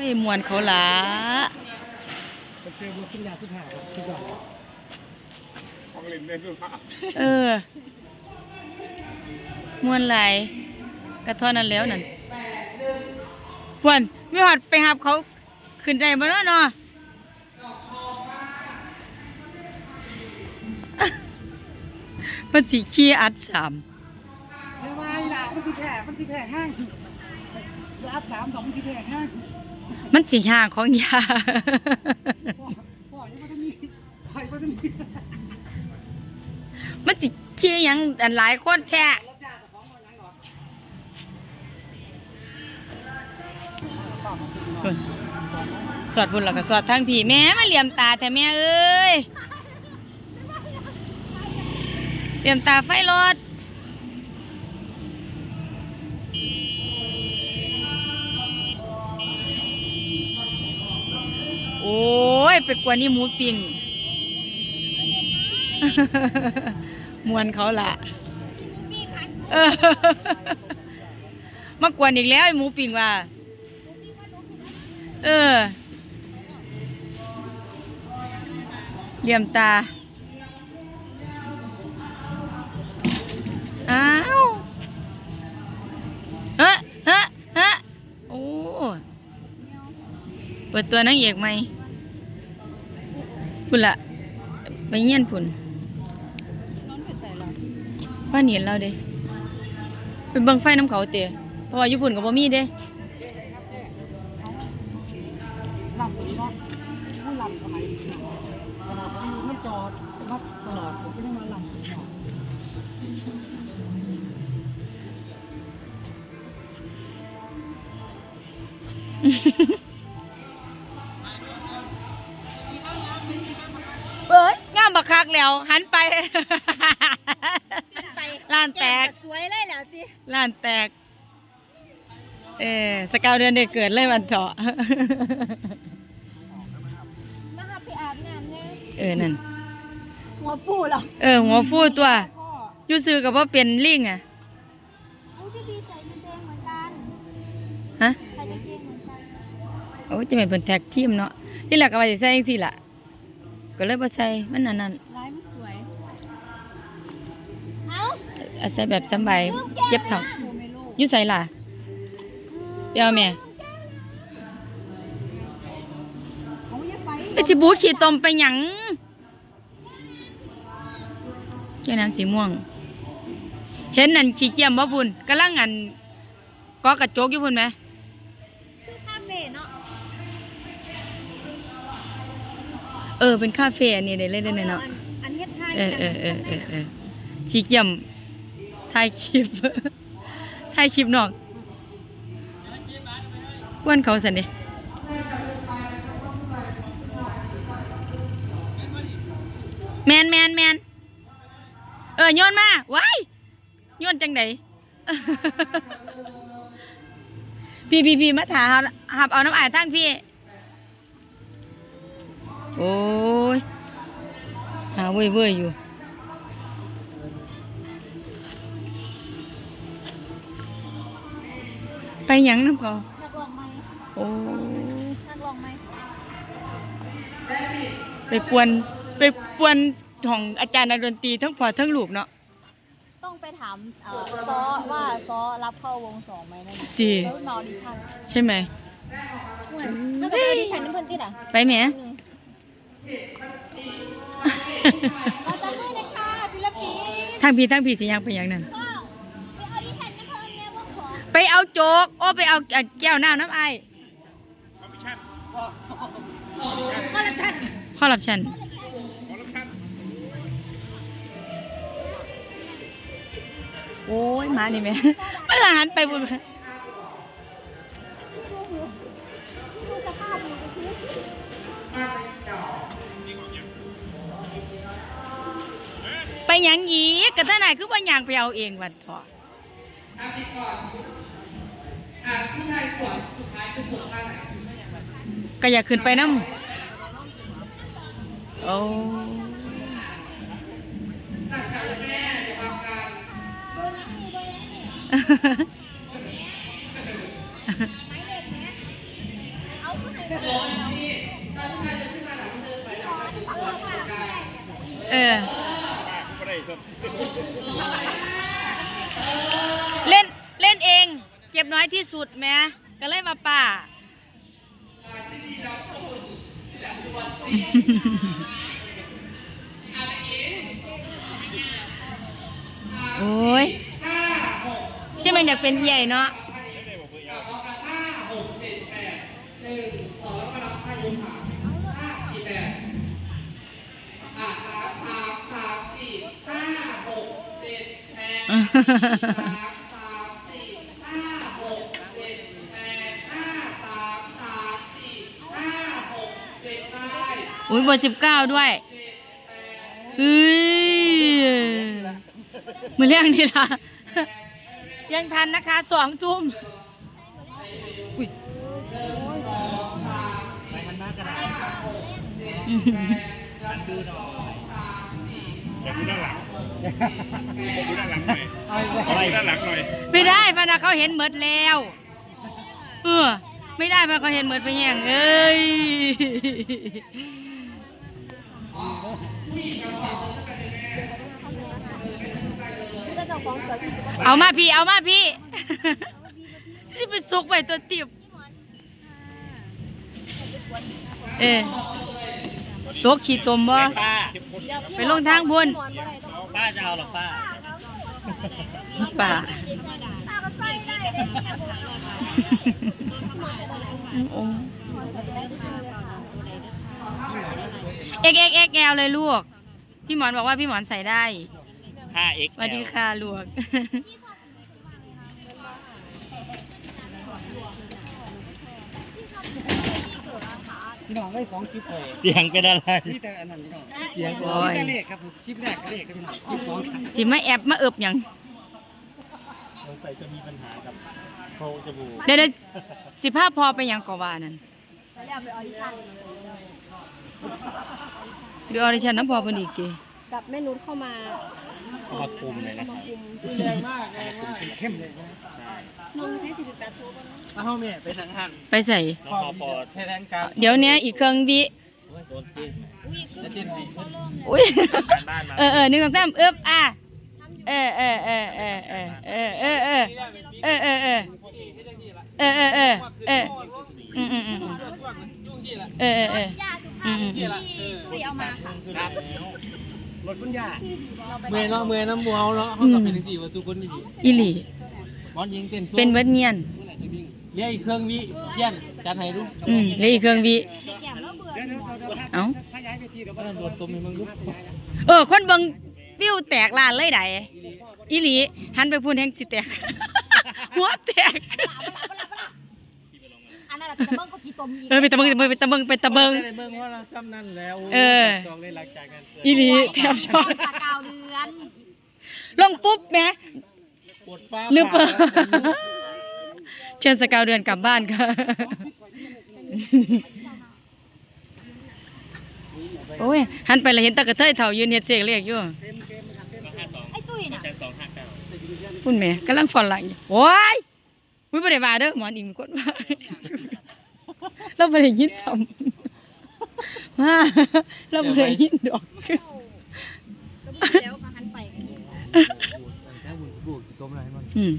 เฮ้ยมวนเขาหลาเจอบุตรยาสุภาพทุกอย่าของเล่นได้สุภาพเออ มวนไหลกระท่อนั้นแล้วนั่นพวนมีหอดไปหับเขาขึ้นได้บ่เนาะเนาะมันสีขี้อัดสามเฮ้ยมาอีหล่ะมันสิแผ่มันสิแผ่ห้างรับสามสองมันสิแผ่ห้าง มันสีห่างของยาพ่อพ่อยังไม่ต้องมีพ่อยังไม่ต้องมีมันสิขี้ยังอันหลายคนแท้สวดบุญแล้วก็สวดทั้งผีแม่มาเหลี่ยมตาแต่แม่เอ้ยเหลี่ยมตาไฟรถ ยไปกวนนี่หมูปิ่งมวนเขาละเออมากวนอีกแล้วไอ้หมูปิ่งว่า เออเหลี่ยมตา อ้าวเฮ้เฮ้เฮ้โอ้ เปิดตัวนางเอกไหม พุ่นละไปเงียนพุ่นพ่อเห็นเราเด้ไปเบิงไฟน้ำเขาเตะเพราะว่าญี่ปุ่นกับบ่มีเด้ลำเป็นว่าผู้ลำสมัยนี้เราอยู่ไม่จอดมัดตลอดผมก็ต้มาลำเน แล้วหันไป ไปล้านแตก สวยเลยแล้วสิล้านแตก เออสกาวเดือนเด็กเกิดเลยวันเถาะมาหาไปอาบน้ำเนี่ยเออนั่น หัวปูเหรอเออ หัวฟูตัวพ่ออยู่ซื้อกับว่าเป็นลิงอะ อุ้ยพี่บีใส่กางเกงเหมือนกันฮะ ใส่กางเกงเหมือนกันโอ้จะเป็นเป็นแท็กทีมเนาะที่แรกก็ว่าจะใส่จังซี่ล่ะ ก็เลยบ่ใส่มันนั่นนั่น อาศัยแบบสำบายลูกเจ็บเท้าโมเมลูกอยู่ใส่ล่ะไปเอาแม่เอาอย่าไปไปจิบูขี่ตมไปหยังแก้วน้ำสีม่วง เห็นนั่นขี้เกียมบ่พุ่นกำลังอันกอกระจกอยู่พุ่นไหมข้ามเฟ่เนาะเออเป็นคาเฟ่อันนี้ได้เลยได้เนาะอันเฮ็ดไทยเออเออเออเออเออขี้เกียม ถ่ายคลิป ถ่ายคลิปน้องกวนเขาสันดิแมนแมนแมนเออโยนมาว้ายโยนจังไดพี่พี่พี่มาถาหับเอาน้ำอายทั้งพี่ โอ้ย หาเว่ยเว่ยอยู่ ไปหยังน้ำเขานักลองไหมโอ้นักลองไหมไปกวนไปกวนของอาจารย์นักดนตรีทั้งพ่อทั้งลูกเนาะต้องไปถามเอ่อซอว่าซอรับเข้าวงสองไหมนั่นน่ะดีแล้วมาออดิชั่นใช่ไหมถ้าเกิดไปออดิชั่นนี่เพิ่นติดอะไปแหม เราจะให้นะคะศิลปินทั้งพี่ทั้งพี่สิยังไปอย่างนั้นก็ไเอาโจก โอ้ไปเอาแก้วน้ำน้ำไอายคอมมิชชั่นคอลเลคชั่นพ่อรับฉันคอร์รัปชั่นโอ้ยมานี่แม่มันละหันไปบุญดูสภาพดูสิไปหยังอีกกระท่านายคือว่าหยังไปเอาเองวันเถ อะยสวก็อยากขึ้นไปน้ำโอ้เอ้เออ จ็บน้อยที่สุดแหม้ก็เลยมาป่าโอ้ยเจะมันอยากเป็นใหญ่เนาะไม่ได้บอกเพื่อนยา อุ้ยเบอร์สิบเก้าด้วยเฮ้ยมือเรื่องนี่ล่ะ ยังทันนะคะสองทุ่มอยากดูด้านหลังอยากดูด้านหลังหน่อยเอาอีกขอแล้วดูด้านหลังหน่อยไม่ได้พะนะเขาเห็นหมดแล้ว เออ ไม่ได้พะเขาเห็นหมดไปแย่งเอ้ยก็ เจ้าของสวนที่เอามาพี่ เอามาพี่ที่ไปซุกไปตัวติบเออตัวขี่ตมบ่ป้าไปลงทางบนป้าจะเอาหรอป้าป่าป้าก็ใส่ได้ได้เนี่ยโอ้ เอ็กเอ็กเอ็กแอลเลยลูก พี่หมอนบอกว่าพี่หมอนใส่ได้ 5x สวัสดีค่ะลูกพี่น้องได้สองคลิปเลยเสียงเป็นอะไรนี่แต่อันนั้นพี่น้องเสียงโอ้ยนี่แต่เลขครับผมคลิปแรกก็เลขครับพี่น้องคลิปสองครับสิมาแอบมาเอิบหยังสงสัยจะมีปัญหากับโพรงจมูกเดี๋ยวเดี๋ยวสิภาพพอไปหยังกว่านั่น เรียกไปออดิชั่นสิไปออดิชั่นน้ำพอเพิ่นอีกติกับแม่นุชเข้ามาเข้ามากลุ่มเลยนะครับแรงมากแรงมากเข้มเลยนะใช่นมให้สี่สิบแปดโชว์มาห้องแม่ไปทางหันไปใส่น้องพอปอไทยแลนด์กลางเดี๋ยวเนี้ยอีกเครื่องวิโดนตีนอุ้ยคือชั่วโมงเขาเริ่มเลยอุ้ยการบ้านมาเออเออหนึ่งสองสามเอิบอะเออเออเออเออเออเออเออเออเออเออเออเออเออเออเอออืมอืมอืม อืมเออเออเออ ยาสุภาพที่ตุ้ยเอามาค่ะขึ้นแล้วรถคุณย่าเมื่อยเนาะเมื่อยน้ำบัวเนาะเขาก็เป็นสี่ประตูคนดีอีหลีบอลยิงเต้นเป็นเบิดเงียนเรียกอีกเครื่องวิเพี้ยนจัดให้ดูอืมเหลยอีกเครื่องวิเด็กแก่แล้วเบื่อเดี๋ยวเดี๋ยวเดี๋ยวเอ้าถ้าย้ายไปทีเดี๋ยวก็โดนตัวให้มึงดูเออ คนเบิ่งวิวแตกลานเลยไดอีหลีหันไปพูดแห่งสิแตก หัวแตกอั นนั้นเป็นตะเบิ้งก็ขี่ตมอีกเออไปตะเบิงไปตะเบิงไปตะเบิง ได้เบิ่งว่าเราจำนั่นแล้วเออ จองได้หลังจากกันอีหลีแคบชอบสกาวเดือนลงปุ๊บแหม่ปวดฟ้าลืมเปิดเชิญสกาวเดือนกลับบ้านค่ะ โอ้ย หันไปแล้วเห็นตะกระเทยเถ่ายืนเฮ็ดเสียงเรียกอยู่สองห้าสองไอ้ตุ้ยน่ะใช่สองห้าเก้าคุณแม่กำลังฟอนหลังอยู่โอ้ยอุ้ยบ่ได้ว่าเด้อหมอนอิงกดว่า เราบ่ได้ยินซ้ำมาเราบ่ได้ยินดอกก็มีแล้วก็หันไปกันอยู่แค่บุญบุญจมอะไรมันอืม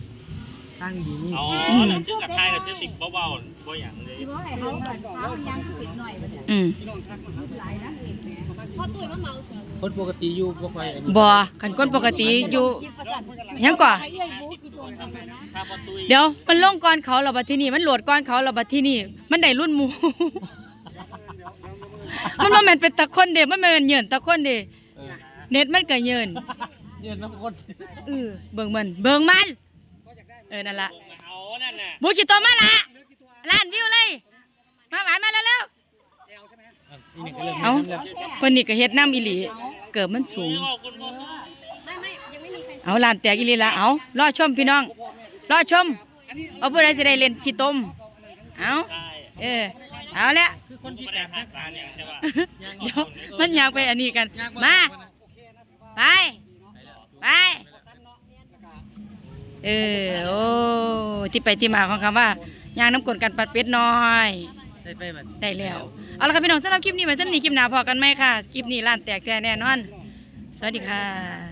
ตั้งดีนี่อ๋อแล้วชื่อกับไทยแล้วชื่อติดเบาๆบ่อย่างเลยที่ว่าให้เขาแบบขามันยังปิดหน่อยมันเนี่ยอืมพี่น้องทักมาหาหลายนะพอตุ้ยมาเมาเสือคนปกติอยู่บ่ค่อยอันนี้บ่คันคนปกติอยู่คลิปประสันยังก่อ ให้เอ้ยบูขี่ตมทำไมนะถ้าพอตุ้ยเดี๋ยวมันลงก่อนเขาแล้วบัดที่นี่มันโหลดก่อนเขาแล้วบัดที่นี่ มันได้รุ่นหมู่มันบ่แม่นเป็นตะคนเด้มันบ่แม่นเหยินตะคนเด้เออเน็ตมันก็เหยินเย็นน้ำคนเออเบิ่งมัน เบิ่งมัน เออนั่นล่ะเอานั่นน่ะบูชิโตมาละล้านวิวเลย มาหวานมาแล้วเร็วอันนี้ก็เริ่มเอ้าทำแล้วๆเพิ่นนี่ก็เฮ็ดน้ำอีหลี เกิดมันสูง เอาลานแตกอีหลีละเอารอชมพี่น้อง รอชม เอาผู้ใดสิได้เล่นขี้ตมเอาใช่เออ เอาละคือคนไม่พิได้การหักการอย่างแต่ว่าเดี๋ยวมันอยากไปอันนี้กัน มา ไป ไป เออ โอ้ ที่ไปที่มาของคำว่ายางน้ำกลนกันปัดเป็ดน้อยแต่ได้ไปบัดได้แล้ว เอาละค่ะพี่น้องสำหรับคลิปนี้ไว้สำหรับนี้คลิปหน้าพอกันไหมค่ะ คลิปนี้ร้านแตกแท้แน่นอน สวัสดีค่ะ